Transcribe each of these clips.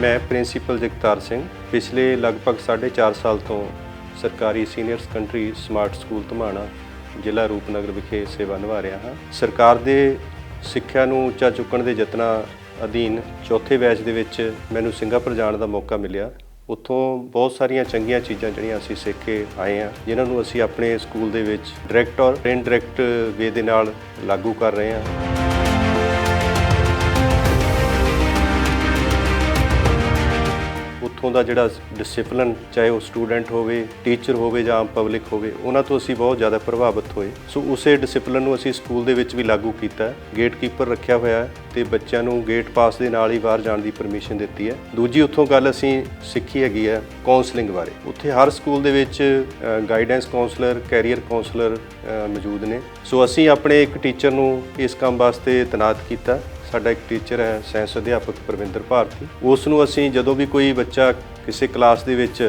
ਮੈਂ ਪ੍ਰਿੰਸੀਪਲ ਜਗਤਾਰ ਸਿੰਘ। ਪਿਛਲੇ ਲਗਭਗ 4.5 ਸਾਲ ਤੋਂ ਸਰਕਾਰੀ senior secondary smart school Dhamana ਜ਼ਿਲ੍ਹਾ ਰੂਪਨਗਰ ਵਿਖੇ ਸੇਵਾ ਨਿਭਾ ਰਿਹਾ ਹਾਂ। ਸਰਕਾਰ ਦੇ ਸਿੱਖਿਆ ਨੂੰ ਉੱਚਾ ਚੁੱਕਣ ਦੇ ਯਤਨਾਂ ਅਧੀਨ ਚੌਥੇ ਬੈਚ ਦੇ ਵਿੱਚ ਮੈਨੂੰ ਸਿੰਗਾਪੁਰ ਜਾਣ ਦਾ ਮੌਕਾ ਮਿਲਿਆ। ਉੱਥੋਂ ਬਹੁਤ ਸਾਰੀਆਂ ਚੰਗੀਆਂ ਚੀਜ਼ਾਂ ਜਿਹੜੀਆਂ ਅਸੀਂ ਸਿੱਖ ਕੇ ਆਏ ਹਾਂ, ਜਿਨ੍ਹਾਂ ਨੂੰ ਅਸੀਂ ਆਪਣੇ ਸਕੂਲ ਦੇ ਵਿੱਚ ਡਾਇਰੈਕਟ ਔਰ ਇਨਡਾਇਰੈਕਟ ਵੇ ਦੇ ਨਾਲ ਲਾਗੂ ਕਰ ਰਹੇ ਹਾਂ। ਉੱਥੋਂ ਦਾ ਜਿਹੜਾ ਡਿਸਪਲਿਨ ਚਾਹੇ ਉਹ ਸਟੂਡੈਂਟ ਹੋਵੇ ਟੀਚਰ ਹੋਵੇ ਜਾਂ ਆਮ ਪਬਲਿਕ ਹੋਵੇ, ਉਹਨਾਂ ਤੋਂ ਅਸੀਂ ਬਹੁਤ ਜ਼ਿਆਦਾ ਪ੍ਰਭਾਵਿਤ ਹੋਏ। ਸੋ ਉਸੇ ਡਿਸਪਲਿਨ ਨੂੰ ਅਸੀਂ ਸਕੂਲ ਦੇ ਵਿੱਚ ਵੀ ਲਾਗੂ ਕੀਤਾ ਹੈ। ਗੇਟਕੀਪਰ ਰੱਖਿਆ ਹੋਇਆ ਹੈ ਤੇ ਬੱਚਿਆਂ ਨੂੰ ਗੇਟ ਪਾਸ ਦੇ ਨਾਲ ਹੀ ਬਾਹਰ ਜਾਣ ਦੀ ਪਰਮਿਸ਼ਨ ਦਿੱਤੀ ਹੈ। ਦੂਜੀ ਉੱਥੋਂ ਗੱਲ ਅਸੀਂ ਸਿੱਖੀ ਹੈਗੀ ਹੈ ਕਾਉਂਸਲਿੰਗ ਬਾਰੇ। ਉੱਥੇ ਹਰ ਸਕੂਲ ਦੇ ਵਿੱਚ ਗਾਈਡੈਂਸ ਕਾਉਂਸਲਰ ਕੈਰੀਅਰ ਕਾਉਂਸਲਰ ਮੌਜੂਦ ਨੇ। ਸੋ ਅਸੀਂ ਆਪਣੇ ਇੱਕ ਟੀਚਰ ਨੂੰ ਇਸ ਕੰਮ ਵਾਸਤੇ ਤੈਨਾਤ ਕੀਤਾ। ਸਾਡਾ ਇੱਕ ਟੀਚਰ ਹੈ ਸਾਇੰਸ ਅਧਿਆਪਕ ਪਰਵਿੰਦਰ ਭਾਰਤੀ। ਉਸ ਨੂੰ ਅਸੀਂ ਜਦੋਂ ਵੀ ਕੋਈ ਬੱਚਾ ਕਿਸੇ ਕਲਾਸ ਦੇ ਵਿੱਚ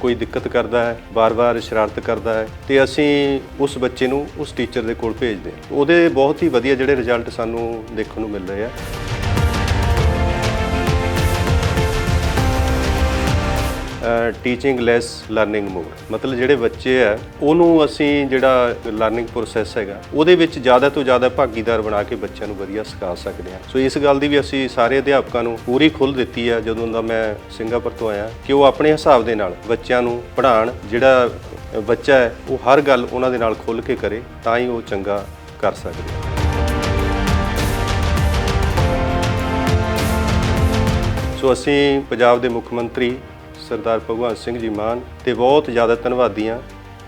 ਕੋਈ ਦਿੱਕਤ ਕਰਦਾ ਹੈ ਬਾਰ-ਬਾਰ ਸ਼ਰਾਰਤ ਕਰਦਾ ਹੈ, ਤੇ ਅਸੀਂ ਉਸ ਬੱਚੇ ਨੂੰ ਉਸ ਟੀਚਰ ਦੇ ਕੋਲ ਭੇਜਦੇ ਹਾਂ। ਉਹਦੇ ਬਹੁਤ ਹੀ ਵਧੀਆ ਜਿਹੜੇ ਰਿਜ਼ਲਟ ਸਾਨੂੰ ਦੇਖਣ ਨੂੰ ਮਿਲ ਰਹੇ ਆ। ਟੀਚਿੰਗ ਲੈਸ ਲਰਨਿੰਗ ਮੋਰ ਮਤਲਬ ਜਿਹੜੇ ਬੱਚੇ ਆ, ਉਹਨੂੰ ਅਸੀਂ ਜਿਹੜਾ ਲਰਨਿੰਗ ਪ੍ਰੋਸੈਸ ਹੈਗਾ, ਉਹਦੇ ਵਿੱਚ ਜ਼ਿਆਦਾ ਤੋਂ ਜ਼ਿਆਦਾ ਭਾਗੀਦਾਰ ਬਣਾ ਕੇ ਬੱਚਿਆਂ ਨੂੰ ਵਧੀਆ ਸਿਖਾ ਸਕਦੇ ਹਾਂ। ਸੋ ਇਸ ਗੱਲ ਦੀ ਵੀ ਅਸੀਂ ਸਾਰੇ ਅਧਿਆਪਕਾਂ ਨੂੰ ਪੂਰੀ ਖੁੱਲ੍ਹ ਦਿੱਤੀ ਆ, ਜਦੋਂ ਦਾ ਮੈਂ ਸਿੰਗਾਪੁਰ ਤੋਂ ਆਇਆ, ਕਿ ਉਹ ਆਪਣੇ ਹਿਸਾਬ ਦੇ ਨਾਲ ਬੱਚਿਆਂ ਨੂੰ ਪੜ੍ਹਾਉਣ, ਜਿਹੜਾ ਬੱਚਾ ਹੈ, ਉਹ ਹਰ ਗੱਲ ਉਹਨਾਂ ਦੇ ਨਾਲ ਖੁੱਲ੍ਹ ਕੇ ਕਰੇ, ਤਾਂ ਹੀ ਉਹ ਚੰਗਾ ਕਰ ਸਕਦੇ ਆ। ਸੋ ਅਸੀਂ ਪੰਜਾਬ ਦੇ ਮੁੱਖ ਮੰਤਰੀ ਸਰਦਾਰ ਭਗਵੰਤ ਸਿੰਘ ਜੀ ਮਾਨ ਤੇ ਬਹੁਤ ਜ਼ਿਆਦਾ ਧੰਨਵਾਦੀ ਹਾਂ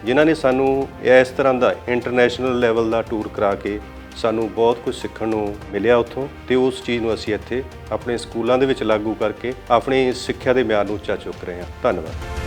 ਜਿਨ੍ਹਾਂ ਨੇ ਸਾਨੂੰ ਇਸ ਤਰ੍ਹਾਂ ਦਾ ਇੰਟਰਨੈਸ਼ਨਲ ਲੈਵਲ ਦਾ ਟੂਰ ਕਰਾ ਕੇ ਸਾਨੂੰ ਬਹੁਤ ਕੁਝ ਸਿੱਖਣ ਨੂੰ ਮਿਲਿਆ ਉੱਥੋਂ ਤੇ ਉਸ ਚੀਜ਼ ਨੂੰ ਅਸੀਂ ਇੱਥੇ ਆਪਣੇ ਸਕੂਲਾਂ ਦੇ ਵਿੱਚ ਲਾਗੂ ਕਰਕੇ ਆਪਣੀ ਸਿੱਖਿਆ ਦੇ ਮਿਆਰ ਨੂੰ ਉੱਚਾ ਚੁੱਕ ਰਹੇ ਹਾਂ। ਧੰਨਵਾਦ।